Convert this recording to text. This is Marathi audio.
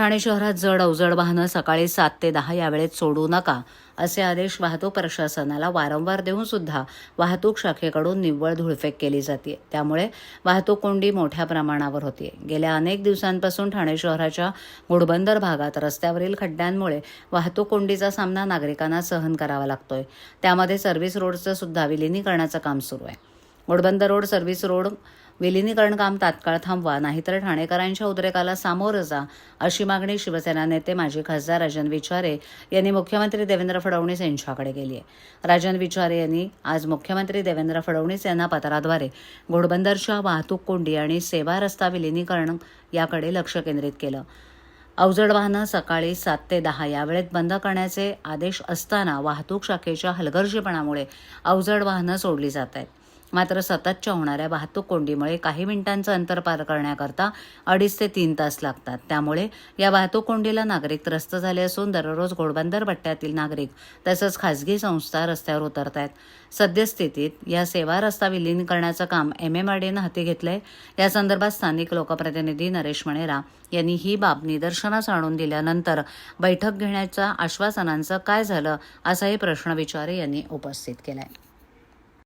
ठाणे शहरात जड अवजड वाहनं सकाळी सात ते दहा या वेळेत सोडू नका असे आदेश वाहतूक प्रशासनाला वारंवार देऊन सुद्धा वाहतूक शाखेकडून निव्वळ धुळफेक केली जाते त्यामुळे वाहतूक कोंडी मोठ्या प्रमाणावर होती गेल्या अनेक दिवसांपासून ठाणे शहराच्या घोडबंदर भागात रस्त्यावरील खड्ड्यांमुळे वाहतूक कोंडीचा सामना नागरिकांना सहन करावा लागतोय. त्यामध्ये सर्व्हिस रोडचं सुद्धा विलिनीकरणाचं काम सुरू आहे. घोडबंदर रोड सर्व्हिस रोड विलिनीकरण काम तात्काळ थांबवा. नाहीतर ठाणेकरांच्या उद्रेकाला सामोरं जा अशी मागणी शिवसेना नेते माजी खासदार राजन विचारे यांनी मुख्यमंत्री देवेंद्र फडणवीस यांच्याकडे केली आहे. राजन विचारे यांनी आज मुख्यमंत्री देवेंद्र फडणवीस यांना पत्राद्वारे घोडबंदरच्या वाहतूक कोंडी आणि सेवा रस्ता विलिनीकरण याकडे लक्ष केंद्रित केलं. अवजड वाहनं सकाळी सात ते दहा या वेळेत बंद करण्याचे आदेश असताना वाहतूक शाखेच्या हलगर्जीपणामुळे अवजड वाहनं सोडली जात आहेत. मात्र सततच्या होणाऱ्या वाहतूक कोंडीमुळे काही मिनिटांचं अंतर पार करण्याकरता अडीच ते तीन तास लागतात. त्यामुळे या वाहतूक कोंडीला नागरिक त्रस्त झाले असून दररोज घोडबंदर पट्ट्यातील नागरिक तसंच खासगी संस्था रस्त्यावर उतरत आहेत सद्यस्थितीत या सेवा रस्ता विलिनीकरणाचं काम एमएमआरडीनं हाती घेतलंय. या संदर्भात स्थानिक लोकप्रतिनिधी नरेश मणेरा यांनी ही बाब निदर्शनास आणून दिल्यानंतर बैठक घेण्याच्या आश्वासनांचं काय झालं असाही प्रश्न विचारे यांनी उपस्थित केलाय.